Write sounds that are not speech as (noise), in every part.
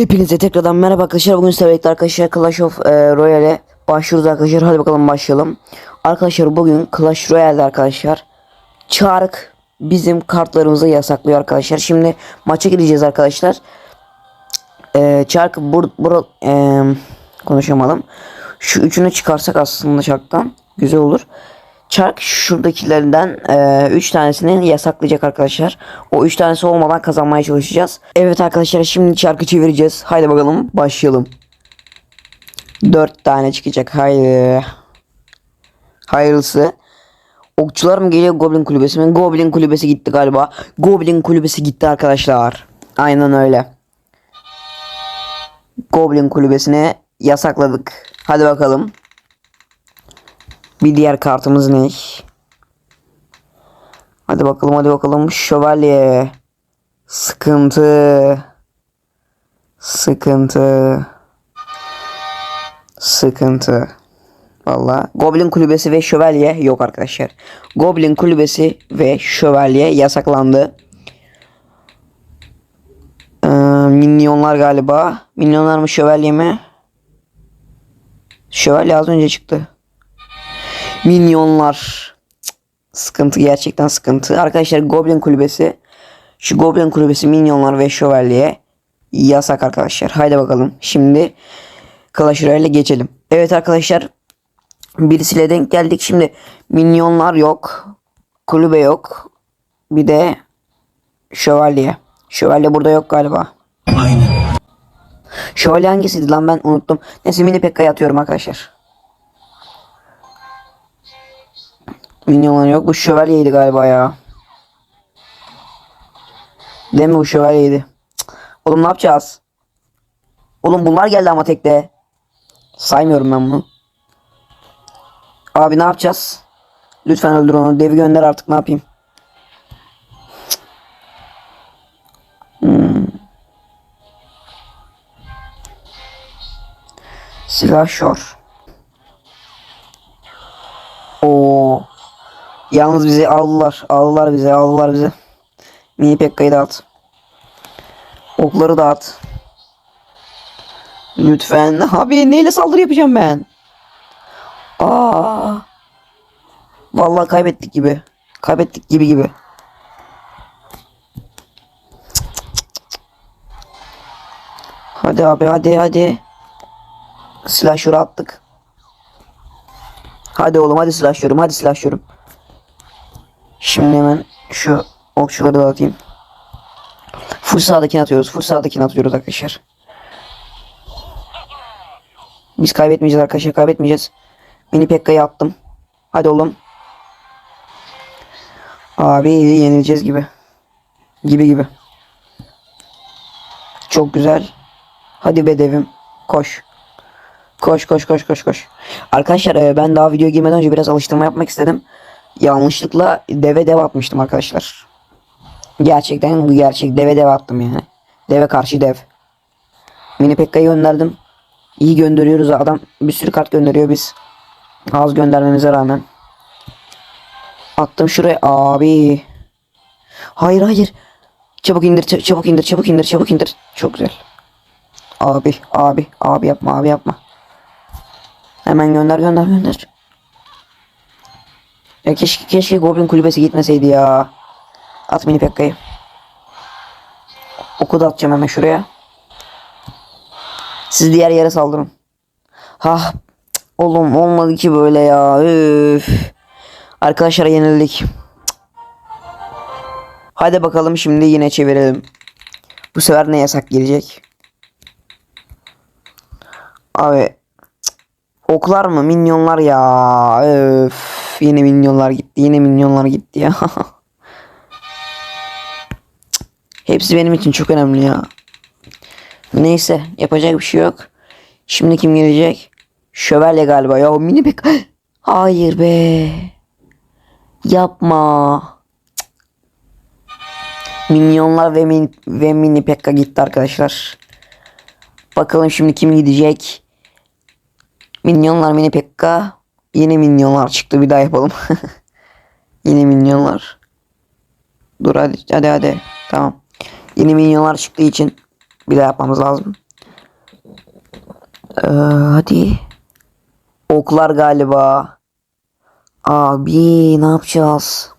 Hepinize tekrardan merhaba arkadaşlar. Bugün sizlerle birlikte arkadaşlar Clash of e, Royale'e başlıyoruz arkadaşlar. Hadi bakalım başlayalım. Arkadaşlar bugün Clash Royale'de arkadaşlar Çark bizim kartlarımızı yasaklıyor arkadaşlar. Şimdi maça gideceğiz arkadaşlar. E, Çark bur, bur e, konuşamadım. Şu üçünü çıkarsak aslında Çark'tan güzel olur. Çark şuradakilerden 3 tanesini yasaklayacak arkadaşlar. O 3 tanesi olmadan kazanmaya çalışacağız. Evet arkadaşlar şimdi çarkı çevireceğiz. Haydi bakalım başlayalım. 4 tane çıkacak. Haydi. Hayırlısı. Okçular mı geliyor Goblin kulübesi mi? Goblin kulübesi gitti galiba. Goblin kulübesi gitti arkadaşlar. Aynen öyle. Goblin kulübesine yasakladık. Hadi bakalım. Bir diğer kartımız ne? Hadi bakalım hadi bakalım. Şövalye. Sıkıntı. Sıkıntı. Sıkıntı. Valla. Goblin kulübesi ve şövalye yok arkadaşlar. Goblin kulübesi ve şövalye yasaklandı. Ee, minyonlar galiba. Minyonlar mı şövalye mi? Şövalye az önce çıktı. Minyonlar. Cık, Sıkıntı gerçekten sıkıntı. Arkadaşlar Goblin kulübesi. Şu Goblin kulübesi minyonlar ve şövalye yasak arkadaşlar. Haydi bakalım. Şimdi Clash Royale'e geçelim. Evet arkadaşlar. Birisiyle denk geldik. Şimdi minyonlar yok. Kulübe yok. Bir de şövalye. Şövalye burada yok galiba. Şövalye hangisiydi lan ben unuttum. Neyse mini pekka'ya atıyorum arkadaşlar. Minyonlar yok. Bu şövalyeydi galiba ya. Değil mi bu şövalyeydi? Cık. Oğlum ne yapacağız? Oğlum bunlar geldi ama tekte. Saymıyorum ben bunu. Abi ne yapacağız? Lütfen öldür onu. Devi gönder artık ne yapayım? Hmm. Silah şor. Oo. Yalnız bizi aldılar. Aldılar bizi. Aldılar bizi. Mini Pekka'yı dağıt. Okları dağıt. Lütfen. (laughs) Abi neyle saldırı yapacağım ben? Aa. Vallahi kaybettik gibi. Kaybettik gibi gibi. Hadi abi hadi hadi. Silah şura attık. Hadi oğlum hadi silahlıyorum hadi silahlıyorum. Şimdi hemen şu okçuları dağıtayım. Full sağdakini atıyoruz. Full sağdakini atıyoruz arkadaşlar. Biz kaybetmeyeceğiz arkadaşlar kaybetmeyeceğiz. Mini Pekka'yı attım. Hadi oğlum. Abi yenileceğiz gibi. Gibi gibi. Çok güzel. Hadi be devim. Koş. Koş koş koş koş koş. Arkadaşlar e, ben daha video girmeden önce biraz alıştırma yapmak istedim. Yanlışlıkla deve dev atmıştım arkadaşlar. Gerçekten bu gerçek deve dev attım yani. Deve karşı dev. Mini Pekka'yı gönderdim. İyi gönderiyoruz adam. Bir sürü kart gönderiyor biz. Az göndermemize rağmen. Attım şuraya abi. Hayır hayır. Çabuk indir çabuk indir çabuk indir çabuk indir. Çok güzel. Abi abi abi yapma abi yapma. Hemen gönder gönder gönder. Ya keşke, keşke Goblin kulübesi gitmeseydi ya. At mini Pekka'yı. Oku da atacağım hemen şuraya. Siz diğer yere saldırın. Ha cık, oğlum olmadı ki böyle ya. Üf. Arkadaşlar yenildik. Hadi bakalım şimdi yine çevirelim. Bu sefer ne yasak gelecek? Abi Oklar mı? Minyonlar ya. Öf. Yine minyonlar gitti. Yine minyonlar gitti ya. (laughs) Hepsi benim için çok önemli ya. Neyse. Yapacak bir şey yok. Şimdi kim gelecek? Şövalye galiba. Ya o mini pek... (gasps) Hayır be. Yapma. Minyonlar ve, min ve mini pekka gitti arkadaşlar. Bakalım şimdi kim gidecek? Minyonlar mini pekka. Yine minyonlar çıktı bir daha yapalım. (laughs) Yine minyonlar. Dur hadi hadi hadi. Tamam. Yeni minyonlar çıktığı için bir daha yapmamız lazım. Ee, hadi. Oklar galiba. Abi ne yapacağız?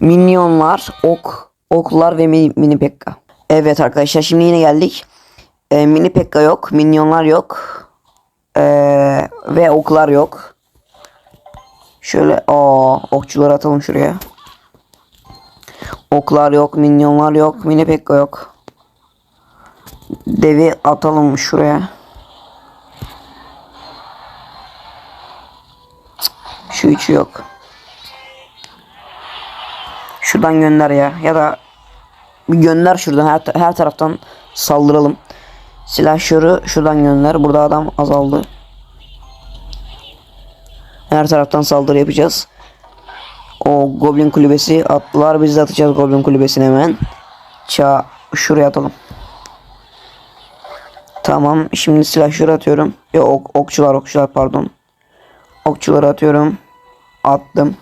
Minyonlar, ok, oklar ve mini, mini pekka. Evet arkadaşlar şimdi yine geldik. Ee, mini pekka yok, minyonlar yok. Ee, ve oklar yok. Şöyle aa okçuları atalım şuraya. Oklar yok, minyonlar yok, mini pekka yok. Devi atalım şuraya. Şu üçü yok. Şuradan gönder ya. Ya da bir gönder şuradan her, her taraftan saldıralım. Silahşörü şuradan gönder. Burada adam azaldı. Her taraftan saldırı yapacağız. O goblin kulübesi attılar. Biz de atacağız goblin kulübesine hemen. Ça şuraya atalım. Tamam. Şimdi silahşörü atıyorum. Ya ok, okçular okçular pardon. Okçuları atıyorum. Attım.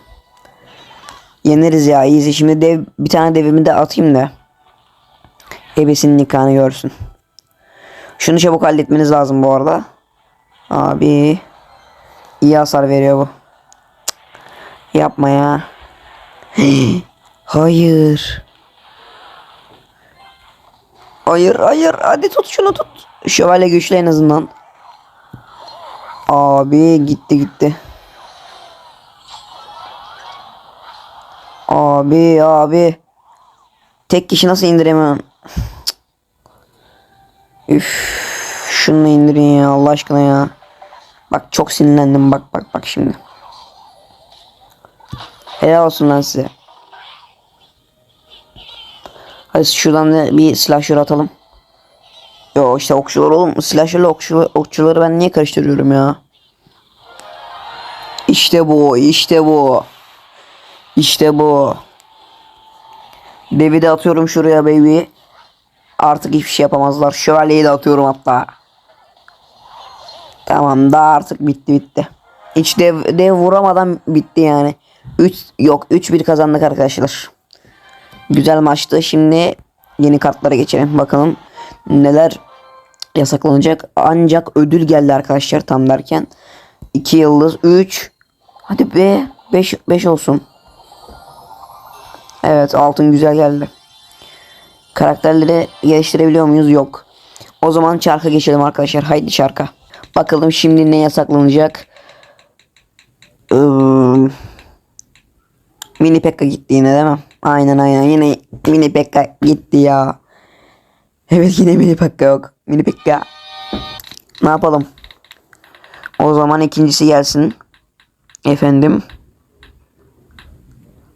Yeneriz ya easy. Şimdi dev bir tane devimi de atayım da. Ebesinin nikahını görsün. Şunu çabuk halletmeniz lazım bu arada. Abi. iyi hasar veriyor bu. Cık, Yapma ya. (gasps) hayır. Hayır hayır. Hadi tut şunu tut. Şövalye güçlü en azından. Abi gitti gitti. Abi abi. Tek kişi nasıl indiremem? Üf. Şunu indirin ya Allah aşkına ya. Bak çok sinirlendim bak bak bak şimdi. Helal olsun lan size. Hadi şuradan da bir slasher atalım. Yo işte okçular oğlum. Slasher'la okçuları, okçuları ben niye karıştırıyorum ya? İşte bu, işte bu. İşte bu. Devi de atıyorum şuraya baby. Artık hiçbir şey yapamazlar. Şövalyeyi de atıyorum hatta. Tamam da artık bitti bitti. Hiç dev, dev vuramadan bitti yani. 3 yok 3-1 kazandık arkadaşlar. Güzel maçtı. Şimdi yeni kartlara geçelim. Bakalım neler yasaklanacak. Ancak ödül geldi arkadaşlar tam derken. 2 yıldız 3. Hadi be 5 5 olsun. Evet altın güzel geldi. Karakterleri geliştirebiliyor muyuz? Yok. O zaman çarka geçelim arkadaşlar. Haydi çarka. Bakalım şimdi ne yasaklanacak. Ee, mini Pekka gitti yine değil mi? Aynen aynen yine mini Pekka gitti ya. Evet yine mini Pekka yok. Mini Pekka. Ne yapalım? O zaman ikincisi gelsin. Efendim.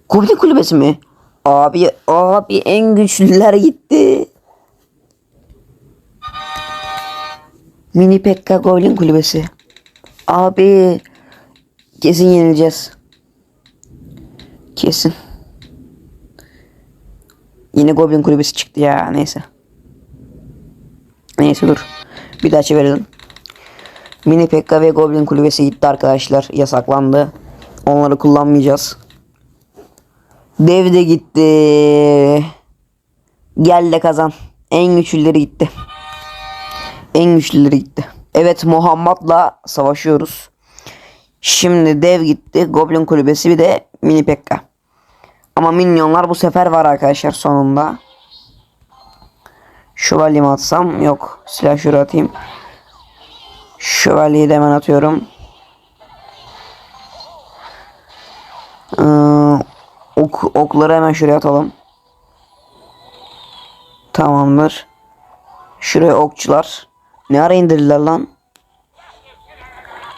Goblin kulübesi mi? Abi abi en güçlüler gitti. Mini Pekka Goblin kulübesi. Abi kesin yenileceğiz. Kesin. Yine Goblin kulübesi çıktı ya neyse. Neyse dur. Bir daha çevirelim. Mini Pekka ve Goblin kulübesi gitti arkadaşlar. Yasaklandı. Onları kullanmayacağız. Dev de gitti. Gel de kazan. En güçlüleri gitti. En güçlüleri gitti. Evet Muhammed'la savaşıyoruz. Şimdi dev gitti. Goblin kulübesi bir de mini pekka. Ama minyonlar bu sefer var arkadaşlar sonunda. Şövalyemi atsam yok. Silah şuraya atayım. Şövalyeyi de hemen atıyorum. Ee, ok, okları hemen şuraya atalım. Tamamdır. Şuraya okçular. Ne ara indirdiler lan?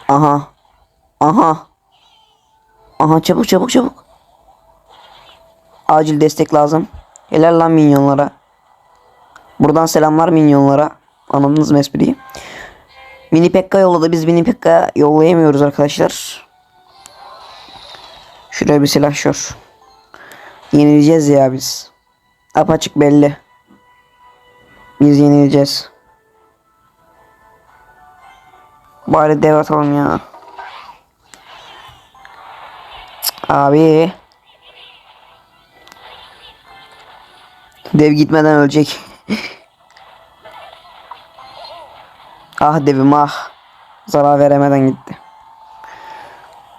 Aha. Aha. Aha çabuk çabuk çabuk. Acil destek lazım. Helal lan minyonlara. Buradan selamlar minyonlara. Anladınız mı espriyi? Mini Pekka yolladı. Biz Mini Pekka yollayamıyoruz arkadaşlar. Şuraya bir silah şur. Yenileceğiz ya biz. Apaçık belli. Biz yenileceğiz. Bari dev atalım ya. Abi. Dev gitmeden ölecek. (laughs) Ah devim ah. Zarar veremeden gitti.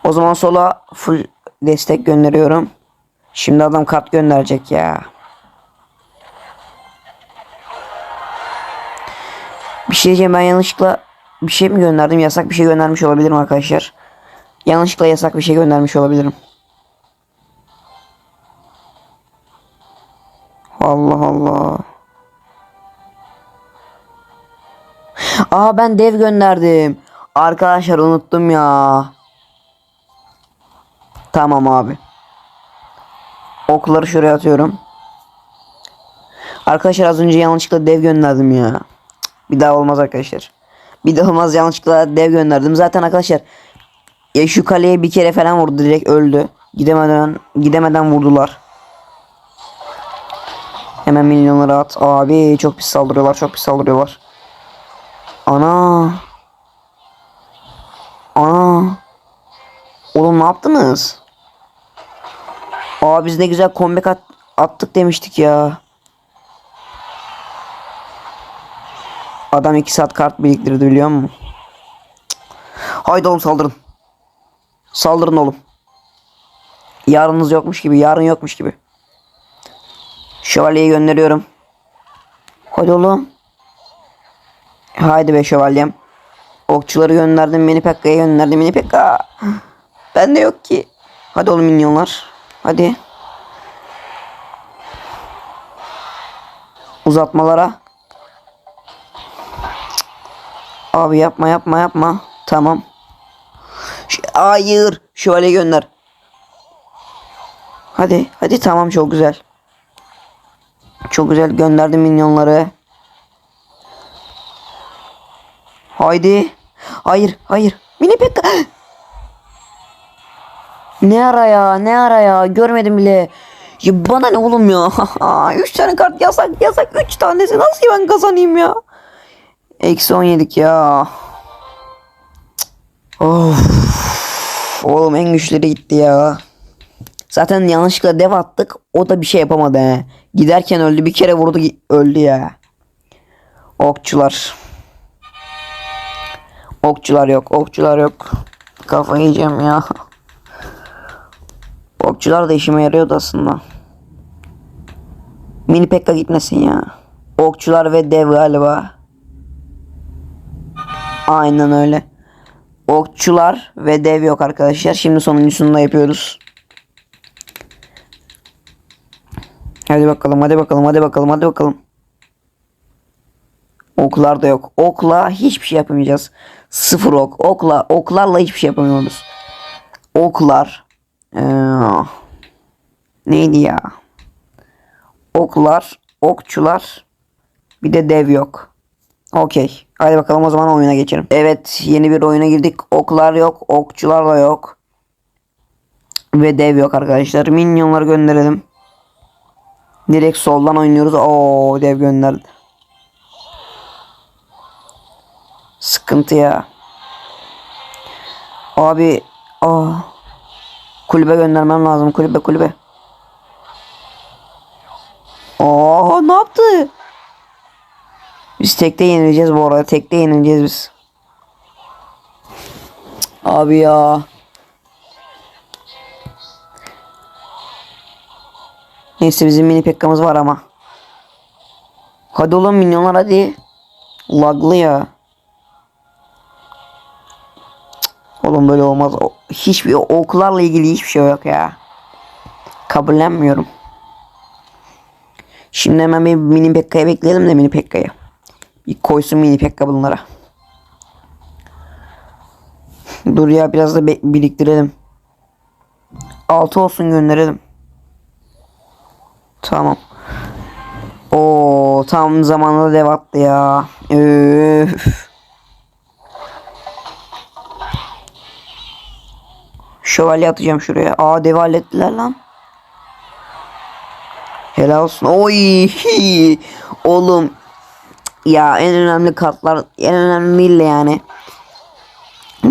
O zaman sola full destek gönderiyorum. Şimdi adam kart gönderecek ya. Bir şey diyeceğim ben yanlışlıkla bir şey mi gönderdim? Yasak bir şey göndermiş olabilirim arkadaşlar. Yanlışlıkla yasak bir şey göndermiş olabilirim. Allah Allah. Aa ben dev gönderdim. Arkadaşlar unuttum ya. Tamam abi. Okları şuraya atıyorum. Arkadaşlar az önce yanlışlıkla dev gönderdim ya. Bir daha olmaz arkadaşlar. Bir daha olmaz yanlışlıkla dev gönderdim. Zaten arkadaşlar ya şu kaleye bir kere falan vurdu direkt öldü. Gidemeden gidemeden vurdular. Hemen milyonları at. Abi çok pis saldırıyorlar. Çok pis saldırıyorlar. Ana. Ana. Oğlum ne yaptınız? Aa biz ne güzel comeback at attık demiştik ya. Adam 2 saat kart biriktirdi biliyor musun? Haydi oğlum saldırın. Saldırın oğlum. Yarınız yokmuş gibi, yarın yokmuş gibi. Şövalyeyi gönderiyorum. Hadi oğlum. Haydi be şövalyem. Okçuları gönderdim. Mini Pekka'ya gönderdim. Mini Pekka. Bende yok ki. Hadi oğlum minyonlar. Hadi. Uzatmalara. Abi yapma yapma yapma. Tamam. Ş- Hayır. Şövalye gönder. Hadi. Hadi tamam çok güzel. Çok güzel gönderdim minyonları. Haydi. Hayır, hayır. Mini Pekka. Ne ara ya, ne ara ya. Görmedim bile. Ya bana ne oğlum ya. (laughs) Üç tane kart yasak, yasak. Üç tanesi. Nasıl ben kazanayım ya? Eksi 17 ya. Of. Oğlum en güçleri gitti ya. Zaten yanlışlıkla dev attık. O da bir şey yapamadı he. Giderken öldü. Bir kere vurdu öldü ya. Okçular. Okçular yok. Okçular yok. Kafayı yiyeceğim ya. (laughs) Okçular da işime yarıyordu aslında. Mini Pekka gitmesin ya. Okçular ve dev galiba. Aynen öyle. Okçular ve dev yok arkadaşlar. Şimdi sonuncusunu da yapıyoruz. Hadi bakalım, hadi bakalım, hadi bakalım, hadi bakalım. Oklar da yok. Okla hiçbir şey yapamayacağız. Sıfır ok. Okla, oklarla hiçbir şey yapamıyoruz. Oklar. Ee, neydi ya? Oklar, okçular. Bir de dev yok. Okey. Hadi bakalım o zaman oyuna geçelim. Evet yeni bir oyuna girdik. Oklar yok. Okçular da yok. Ve dev yok arkadaşlar. Minyonları gönderelim. Direkt soldan oynuyoruz. Oo dev gönderdi. Sıkıntı ya. Abi aa, kulübe göndermem lazım. Kulübe kulübe. Aa ne yaptı? Biz tekte yenileceğiz bu arada. Tekte yenileceğiz biz. Abi ya. Neyse bizim mini pekkamız var ama. Hadi oğlum minyonlar hadi. Laglı ya. Oğlum böyle olmaz. Hiçbir oklarla ilgili hiçbir şey yok ya. Kabullenmiyorum. Şimdi hemen bir mini pekka'ya bekleyelim de mini pekka'yı. Bir koysun mini pekka bunlara. Dur ya biraz da biriktirelim. 6 olsun gönderelim. Tamam. O tam zamanında dev attı ya. Üf. Şövalye atacağım şuraya. Aa dev hallettiler lan. Helal olsun. Oy. Oğlum. Ya en önemli kartlar. En önemli de yani.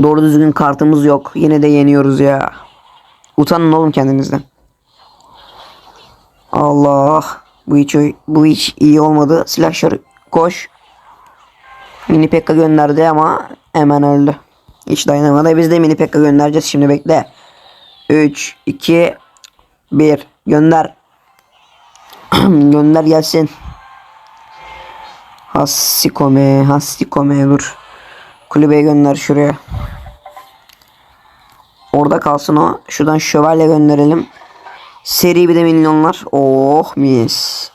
Doğru düzgün kartımız yok. Yine de yeniyoruz ya. Utanın oğlum kendinizden. Allah. Bu hiç bu hiç iyi olmadı. Slasher koş. Mini Pekka gönderdi ama hemen öldü. Hiç dayanamadı. Biz de Mini Pekka göndereceğiz şimdi bekle. 3, 2, 1 gönder. (clears throat) gönder gelsin. Hassikome, Hassikome dur. Kulübeye gönder şuraya. Orada kalsın o. Şuradan şövalye gönderelim. Seri bir de milyonlar. Oh mis.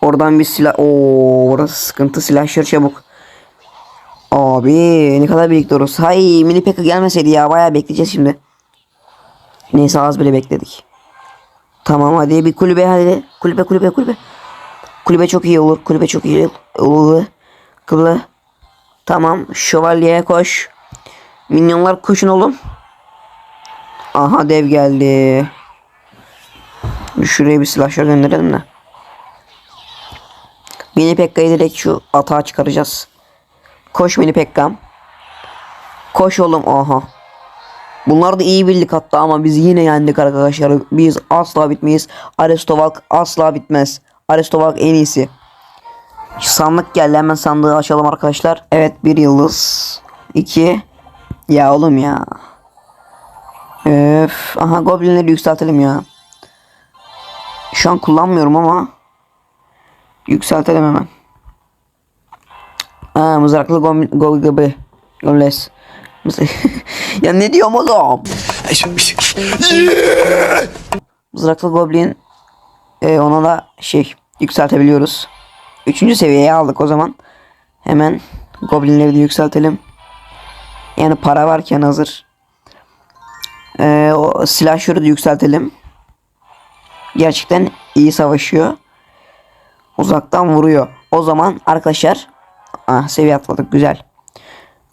Oradan bir silah. Oo orası sıkıntı. Silahşör çabuk. Abi ne kadar birlikte orası. Hay mini pekka gelmeseydi ya. Bayağı bekleyeceğiz şimdi. Neyse az bile bekledik. Tamam hadi bir kulübe hadi. Kulübe kulübe kulübe. Kulübe çok iyi olur. Kulübe çok iyi olur. Kulübe. Tamam. Şövalyeye koş. Minyonlar koşun oğlum. Aha dev geldi. Şuraya bir silahşör gönderelim de. Mini Pekka'yı direkt şu atağa çıkaracağız. Koş Mini Pekka'm. Koş oğlum aha. Bunlar da iyi bildik hatta ama biz yine yendik arkadaşlar. Biz asla bitmeyiz. Arestovalk asla bitmez. Arestovalk en iyisi. Sandık geldi hemen sandığı açalım arkadaşlar. Evet bir yıldız. iki. Ya oğlum ya. Öf. Aha goblinleri yükseltelim ya. Şu an kullanmıyorum ama yükseltelim hemen. Aa, mızraklı gom gobi gomles. Ya ne diyorum oğlum? Mızraklı goblin e, ona da şey yükseltebiliyoruz. Üçüncü seviyeye aldık o zaman. Hemen goblinleri de yükseltelim. Yani para varken hazır. Ee, o silahşörü de yükseltelim. Gerçekten iyi savaşıyor. Uzaktan vuruyor. O zaman arkadaşlar ah, seviye atladık güzel.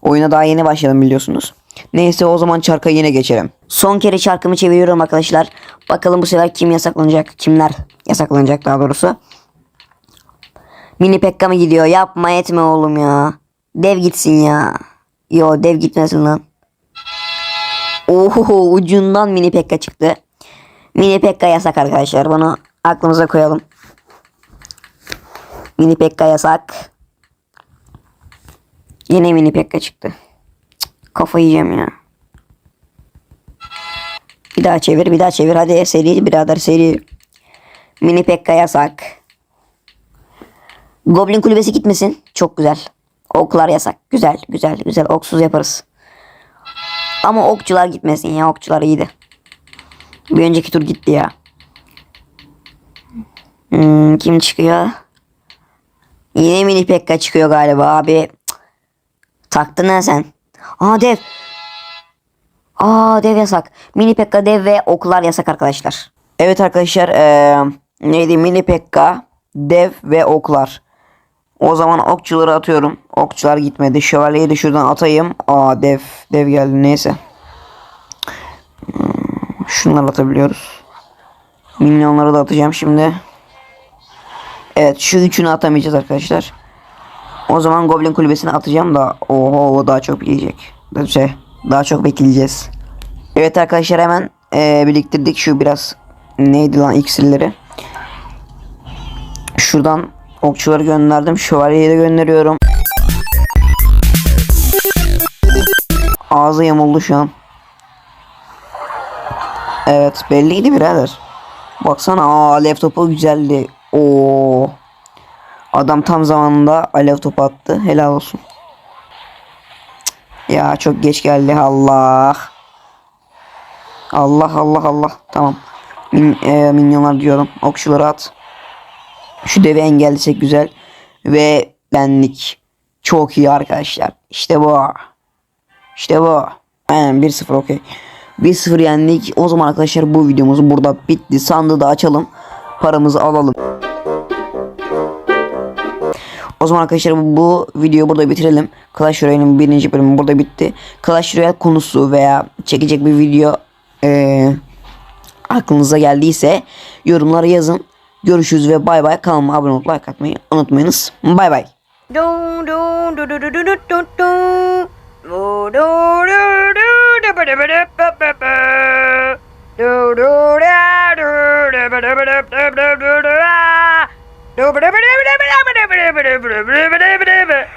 Oyuna daha yeni başladım biliyorsunuz. Neyse o zaman çarka yine geçelim. Son kere çarkımı çeviriyorum arkadaşlar. Bakalım bu sefer kim yasaklanacak? Kimler yasaklanacak daha doğrusu. Mini Pekka mı gidiyor? Yapma etme oğlum ya. Dev gitsin ya. Yo dev gitmesin lan. Oho ucundan mini pekka çıktı. Mini pekka yasak arkadaşlar. Bunu aklımıza koyalım. Mini pekka yasak. Yine mini pekka çıktı. Cık, Kafayı yiyeceğim ya. Bir daha çevir bir daha çevir. Hadi seri birader seri. Mini pekka yasak. Goblin kulübesi gitmesin. Çok güzel. Oklar yasak. Güzel güzel güzel. Oksuz yaparız. Ama okçular gitmesin ya. Okçular iyiydi. Bir önceki tur gitti ya. Hmm, kim çıkıyor? Yine mini pekka çıkıyor galiba abi. Taktın ha sen. Aa dev. Aa dev yasak. Mini pekka dev ve oklar yasak arkadaşlar. Evet arkadaşlar. Ee, neydi mini pekka dev ve oklar. O zaman okçuları atıyorum. Okçular gitmedi. Şövalyeyi de şuradan atayım. Aa dev. Dev geldi neyse. Hmm, Şunları atabiliyoruz. Milyonları da atacağım şimdi. Evet şu üçünü atamayacağız arkadaşlar. O zaman Goblin kulübesine atacağım da oho daha çok bekleyecek. Şey, daha çok bekleyeceğiz. Evet arkadaşlar hemen eee, biriktirdik şu biraz neydi lan iksirleri. Şuradan okçuları gönderdim. Şövalyeyi de gönderiyorum. Ağzı yamuldu şu an. Evet belliydi birader. Baksana aa alev topu güzeldi. Oo. Adam tam zamanında alev topu attı. Helal olsun. Ya çok geç geldi Allah. Allah Allah Allah. Tamam. Min, e, minyonlar diyorum. Okçuları at. Şu devi engellesek güzel. Ve benlik. Çok iyi arkadaşlar. İşte bu. İşte bu. Aynen 1-0 okey. 1-0 yendik. O zaman arkadaşlar bu videomuz burada bitti. Sandığı da açalım. Paramızı alalım. O zaman arkadaşlar bu, bu videoyu burada bitirelim. Clash Royale'in birinci bölümü burada bitti. Clash Royale konusu veya çekecek bir video eee aklınıza geldiyse yorumlara yazın. Görüşürüz ve bay bay. Kanalıma abone olup like atmayı unutmayınız. Bay bay. Do bire bire bire bire bire bire